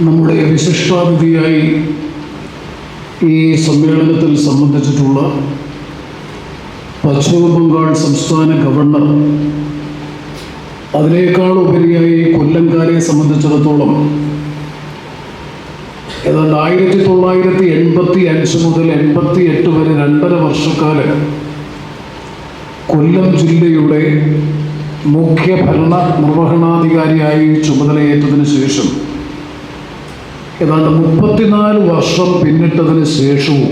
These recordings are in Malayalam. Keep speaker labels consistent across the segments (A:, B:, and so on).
A: നമ്മുടെ വിശിഷ്ടാതിഥിയായി ഈ സമ്മേളനത്തിൽ സംബന്ധിച്ചിട്ടുള്ള പശ്ചിമ ബംഗാൾ സംസ്ഥാന ഗവർണർ അതിനേക്കാൾ ഉപരിയായി കൊല്ലംകാരെ സംബന്ധിച്ചിടത്തോളം ഏതാണ്ട് ആയിരത്തി തൊള്ളായിരത്തി എൺപത്തി അഞ്ച് മുതൽ എൺപത്തി എട്ട് വരെ രണ്ടര വർഷക്കാലം കൊല്ലം ജില്ലയുടെ മുഖ്യ ഭരണ നിർവഹണാധികാരിയായി ചുമതലയേറ്റതിനു ശേഷം ഏതാണ്ട് മുപ്പത്തിനാല് വർഷം പിന്നിട്ടതിന് ശേഷവും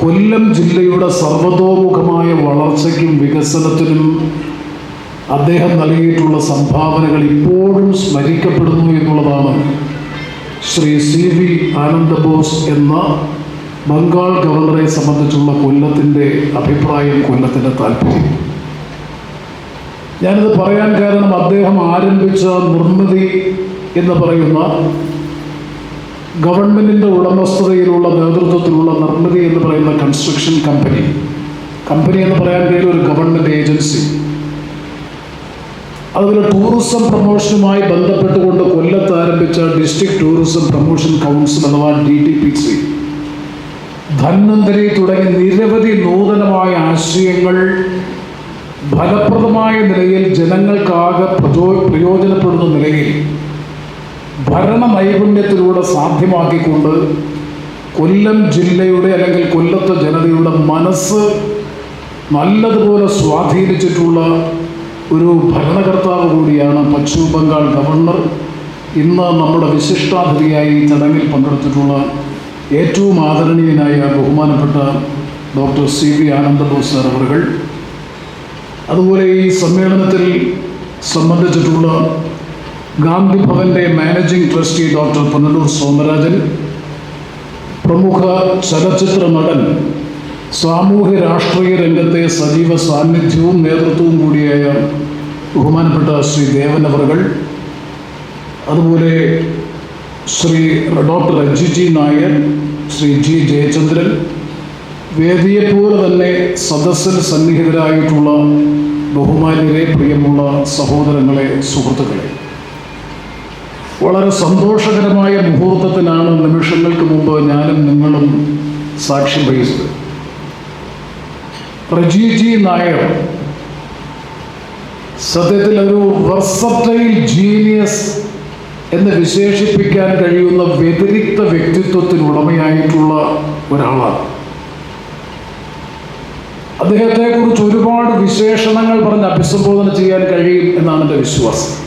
A: കൊല്ലം ജില്ലയുടെ സർവതോമുഖമായ വളർച്ചയ്ക്കും വികസനത്തിനും അദ്ദേഹം നൽകിയിട്ടുള്ള സംഭാവനകൾ ഇപ്പോഴും സ്മരിക്കപ്പെടുന്നു എന്നുള്ളതാണ് ശ്രീ സി വി ആനന്ദബോസ് എന്ന ബംഗാൾ ഗവർണറെ സംബന്ധിച്ചുള്ള കൊല്ലത്തിന്റെ അഭിപ്രായം കൊല്ലത്തിന്റെ താല്പര്യം. ഞാനിത് പറയാൻ കാരണം അദ്ദേഹം ആരംഭിച്ച നിർമ്മിതി എന്ന് പറയുന്ന ഗവൺമെന്റിന്റെ ഉടമസ്ഥതയിലുള്ള നേതൃത്വത്തിലുള്ള നിർമ്മിതി എന്ന് പറയുന്ന കൺസ്ട്രക്ഷൻ കമ്പനി കമ്പനി എന്ന് പറയാൻ കഴിയും ഒരു ഗവൺമെന്റ് ഏജൻസി അതുപോലെ ടൂറിസം പ്രൊമോഷനുമായി ബന്ധപ്പെട്ടുകൊണ്ട് കൊല്ലത്ത് ആരംഭിച്ച ഡിസ്ട്രിക്ട് ടൂറിസം പ്രൊമോഷൻ കൗൺസിൽ അഥവാ D T P C Dhanvantari തുടങ്ങി നിരവധി നൂതനമായ ആശയങ്ങൾ ഫലപ്രദമായ നിലയിൽ ജനങ്ങൾക്കാകെ പ്രചോ പ്രയോജനപ്പെടുന്ന നിലയിൽ ഭരണ നൈപുണ്യത്തിലൂടെ സാധ്യമാക്കിക്കൊണ്ട് കൊല്ലം ജില്ലയുടെ അല്ലെങ്കിൽ കൊല്ലത്തെ ജനതയുടെ മനസ്സ് നല്ലതുപോലെ സ്വാധീനിച്ചിട്ടുള്ള ഒരു ഭരണകർത്താവ് കൂടിയാണ് പശ്ചിമ ബംഗാൾ ഗവർണർ. ഇന്ന് നമ്മുടെ വിശിഷ്ടാതിഥിയായി ചടങ്ങിൽ പങ്കെടുത്തിട്ടുള്ള ഏറ്റവും ആദരണീയനായ ബഹുമാനപ്പെട്ട doctor C V Ananda Bose sir അതുപോലെ ഈ സമ്മേളനത്തിൽ സംബന്ധിച്ചിട്ടുള്ള Gandhi ഭവന്റെ managing trustee doctor Punalur Somarajan പ്രമുഖ ചലച്ചിത്ര നടൻ സാമൂഹ്യ രാഷ്ട്രീയ രംഗത്തെ സജീവ സാന്നിധ്യവും നേതൃത്വവും കൂടിയായ ബഹുമാനപ്പെട്ട ശ്രീ ദേവൻ അവറുകൾ അതുപോലെ Shri doctor Renji G Nair Shri G Jayachandran വേദിയെപ്പോലെ തന്നെ സദസ്സിൽ സന്നിഹിതരായിട്ടുള്ള ബഹുമാന്യരെ പ്രിയമുള്ള സഹോദരങ്ങളെ സുഹൃത്തുക്കളെ. വളരെ സന്തോഷകരമായ മുഹൂർത്തത്തിനാണ് നിമിഷങ്ങൾക്ക് മുമ്പ് ഞാനും നിങ്ങളും സാക്ഷ്യം വഹിച്ചത്. പ്രജീജി നായർ സത്യത്തിൽ ഒരു വെർസറ്റൈൽ ജീനിയസ് എന്ന് വിശേഷിപ്പിക്കാൻ കഴിയുന്ന വ്യതിരിക്ത വ്യക്തിത്വത്തിന് ഉടമയായിട്ടുള്ള ഒരാളാണ്. അദ്ദേഹത്തെക്കുറിച്ച് ഒരുപാട് വിശേഷണങ്ങൾ പറഞ്ഞ് അഭിസംബോധന ചെയ്യാൻ കഴിയും എന്നാണ് എന്റെ വിശ്വാസം.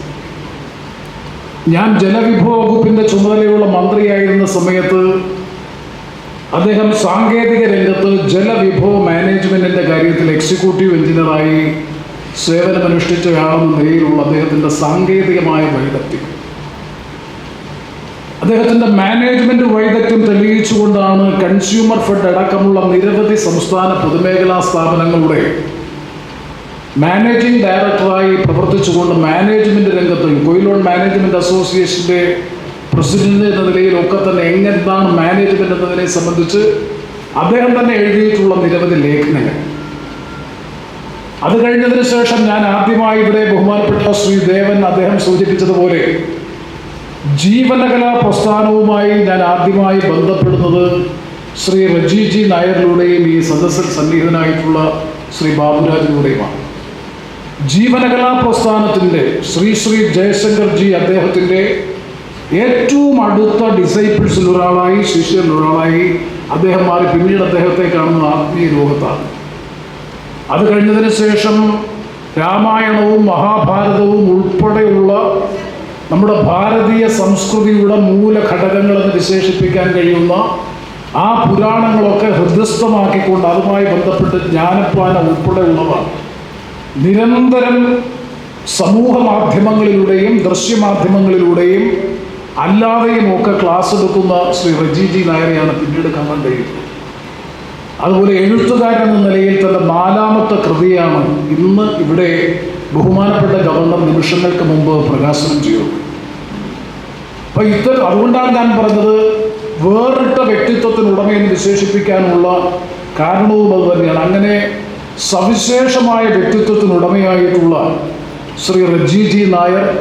A: ഞാൻ ജലവിഭവ വകുപ്പിന്റെ ചുമതലയുള്ള മന്ത്രിയായിരുന്ന സമയത്ത് അദ്ദേഹം സാങ്കേതിക രംഗത്ത് ജലവിഭവ മാനേജ്മെന്റിന്റെ കാര്യത്തിൽ എക്സിക്യൂട്ടീവ് എഞ്ചിനീയറായി സേവനമനുഷ്ഠിച്ചയാളെന്ന നിലയിലുള്ള അദ്ദേഹത്തിന്റെ സാങ്കേതികമായ വൈദഗ്ധ്യം. അദ്ദേഹത്തിന്റെ മാനേജ്മെന്റ് വൈദഗ്ധ്യം തെളിയിച്ചുകൊണ്ടാണ് കൺസ്യൂമർ ഫെഡ് അടക്കമുള്ള നിരവധി സംസ്ഥാന പൊതുമേഖലാ സ്ഥാപനങ്ങളുടെ മാനേജിംഗ് ഡയറക്ടറായി പ്രവർത്തിച്ചുകൊണ്ട് മാനേജ്മെന്റ് രംഗത്ത് കൊയിലോൺ മാനേജ്മെന്റ് അസോസിയേഷന്റെ പ്രസിഡന്റ് എന്ന നിലയിലൊക്കെ തന്നെ എങ്ങനെന്താണ് മാനേജ്മെന്റ് എന്നതിനെ സംബന്ധിച്ച് അദ്ദേഹം തന്നെ എഴുതിയിട്ടുള്ള നിരവധി ലേഖനങ്ങൾ. അത് കഴിഞ്ഞതിന് ശേഷം ഞാൻ ആദ്യമായി ഇവിടെ ബഹുമാനപ്പെട്ട ശ്രീ ദേവൻ അദ്ദേഹം സൂചിപ്പിച്ചതുപോലെ ജീവനകലാ പ്രസ്ഥാനവുമായി ഞാൻ ആദ്യമായി ബന്ധപ്പെടുന്നത് ശ്രീ റജി ജി നായരിലൂടെയും ഈ സദസ്സിൽ സന്നിഹിതനായിട്ടുള്ള ശ്രീ ബാബുരാജിലൂടെയുമാണ്. ജീവനകലാ പ്രസ്ഥാനത്തിന്റെ ശ്രീ ശ്രീ ജയശങ്കർ ജി അദ്ദേഹത്തിന്റെ ഏറ്റവും അടുത്ത ഡിസൈപ്പിൾസിൽ ഒരാളായി ശിഷ്യരിൽ ഒരാളായി അദ്ദേഹം മാറി. പിന്നീട് അദ്ദേഹത്തെ കാണുന്ന ആത്മീയ ലോകത്താണ്. അത് കഴിഞ്ഞതിന് ശേഷം രാമായണവും മഹാഭാരതവും ഉൾപ്പെടെയുള്ള നമ്മുടെ ഭാരതീയ സംസ്കൃതിയുടെ മൂലഘടകങ്ങളെന്ന് വിശേഷിപ്പിക്കാൻ കഴിയുന്ന ആ പുരാണങ്ങളൊക്കെ ഹൃദയസ്ഥമാക്കിക്കൊണ്ട് അതുമായി ബന്ധപ്പെട്ട് ജ്ഞാനപ്പാന ഉൾപ്പെടെയുള്ളതാണ്. നിരന്തരം സമൂഹ മാധ്യമങ്ങളിലൂടെയും ദൃശ്യമാധ്യമങ്ങളിലൂടെയും അല്ലാതെയും ഒക്കെ ക്ലാസ് എടുക്കുന്ന ശ്രീ റജി ജി നായരെയാണ് പിന്നീട് കാണാൻ കഴിയുന്നത്. അതുപോലെ എഴുത്തുകാരൻ എന്ന നിലയിൽ തന്റെ നാലാമത്തെ കൃതിയാണ് ഇന്ന് ഇവിടെ ബഹുമാനപ്പെട്ട ഗവർണർ നിമിഷങ്ങൾക്ക് മുമ്പ് പ്രകാശനം ചെയ്തു അപ്പൊ ഇത്തരം അതുകൊണ്ടാണ് ഞാൻ പറഞ്ഞത് വേറിട്ട വ്യക്തിത്വത്തിനുടമയെന്ന് വിശേഷിപ്പിക്കാനുള്ള കാരണവും അത് തന്നെയാണ്. അങ്ങനെ സവിശേഷമായ വ്യക്തിത്വത്തിനുടമയായിട്ടുള്ള ശ്രീ റജി ജി നായർ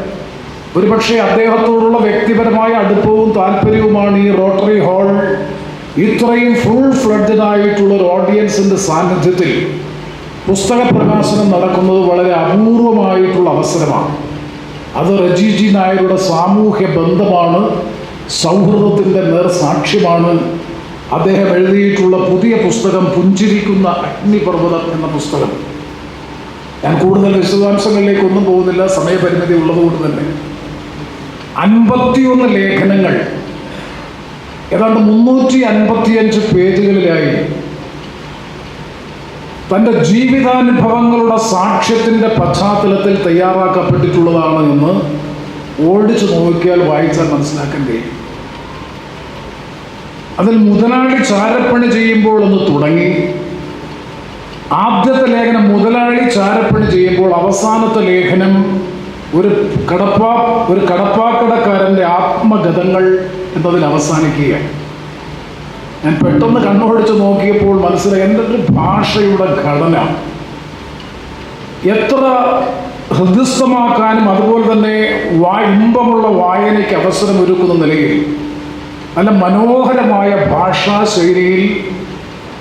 A: ഒരുപക്ഷെ അദ്ദേഹത്തോടുള്ള വ്യക്തിപരമായ അടുപ്പവും താല്പര്യവുമാണ് ഈ റോട്ടറി ഹാൾ ഇത്രയും ഫുൾ ഫ്ലഡായിട്ടുള്ള ഒരു ഓഡിയൻസിന്റെ സാന്നിധ്യത്തിൽ പുസ്തക പ്രകാശനം നടക്കുന്നത് വളരെ അപൂർവമായിട്ടുള്ള അവസരമാണ്. അത് റജി ജി നായരുടെ സാമൂഹ്യ ബന്ധമാണ് സൗഹൃദത്തിന്റെ നേർസാക്ഷ്യമാണ്. അദ്ദേഹം എഴുതിയിട്ടുള്ള പുതിയ പുസ്തകം പുഞ്ചിരിക്കുന്ന അഗ്നിപർവതം എന്ന പുസ്തകം. ഞാൻ കൂടുതൽ വിശദാംശങ്ങളിലേക്കൊന്നും പോകുന്നില്ല സമയപരിമിതി ഉള്ളതുകൊണ്ട് തന്നെ. അൻപത്തിയൊന്ന് ലേഖനങ്ങൾ. ഏതാണ്ട് മുന്നൂറ്റി അൻപത്തിയഞ്ച് പേജുകളിലായി. തന്റെ ജീവിതാനുഭവങ്ങളുടെ സാക്ഷ്യത്തിന്റെ പശ്ചാത്തലത്തിൽ തയ്യാറാക്കപ്പെട്ടിട്ടുള്ളതാണ് എന്ന് ഓടിച്ചു നോക്കിയാൽ വായിച്ചാൽ മനസ്സിലാക്കേണ്ടി അതിൽ മുതലാളി ചാരപ്പണി ചെയ്യുമ്പോൾ ഒന്ന് തുടങ്ങി. ആദ്യത്തെ ലേഖനം മുതലാളി ചാരപ്പണി ചെയ്യുമ്പോൾ അവസാനത്തെ ലേഖനം ഒരു കടപ്പാ ഒരു കടപ്പാക്കടക്കാരന്റെ ആത്മഗതങ്ങൾ എന്നതിൽ അവസാനിക്കുകയാണ്. ഞാൻ പെട്ടെന്ന് കണ്ണോടിച്ച് നോക്കിയപ്പോൾ മനസ്സിലായി എന്റെ ഒരു ഭാഷയുടെ ഘടന. എത്ര ഹൃദയസ്ഥമാക്കാനും അതുപോലെ തന്നെ വാ ഇമ്പമുള്ള വായനയ്ക്ക് അവസരം ഒരുക്കുന്ന നിലയിൽ നല്ല മനോഹരമായ ഭാഷാശൈലിയിൽ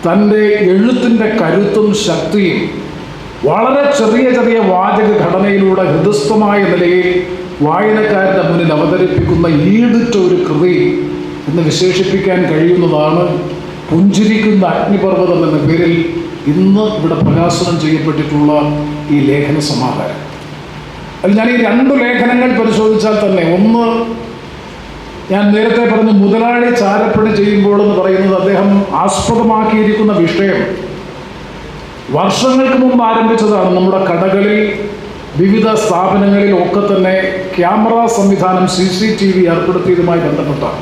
A: തന്റെ എഴുത്തിന്റെ കരുത്തും ശക്തിയും വളരെ ചെറിയ ചെറിയ വാചക ഘടനയിലൂടെ ഹൃദസ്ഥമായ നിലയിൽ വായനക്കാരുടെ മുന്നിൽ അവതരിപ്പിക്കുന്ന ഈടുറ്റ ഒരു കൃതി എന്ന് വിശേഷിപ്പിക്കാൻ കഴിയുന്നതാണ് പുഞ്ചിരിക്കുന്ന അഗ്നിപർവതം എന്ന പേരിൽ ഇന്ന് ഇവിടെ പ്രകാശനം ചെയ്യപ്പെട്ടിട്ടുള്ള ഈ ലേഖന സമാഹാരം. അതിൽ ഞാൻ ഈ രണ്ട് ലേഖനങ്ങൾ പരിശോധിച്ചാൽ തന്നെ ഒന്ന് ഞാൻ നേരത്തെ പറഞ്ഞു മുതലാളി ചാരപ്പണി ചെയ്യുമ്പോൾ എന്ന് പറയുന്നത് അദ്ദേഹം ആസ്പദമാക്കിയിരിക്കുന്ന വിഷയം. വർഷങ്ങൾക്ക് മുമ്പ് ആരംഭിച്ചതാണ് നമ്മുടെ കടകളിൽ വിവിധ സ്ഥാപനങ്ങളിൽ ഒക്കെ തന്നെ ക്യാമറ സംവിധാനം സി സി ടി വി ഏർപ്പെടുത്തിയതുമായി ബന്ധപ്പെട്ടാണ്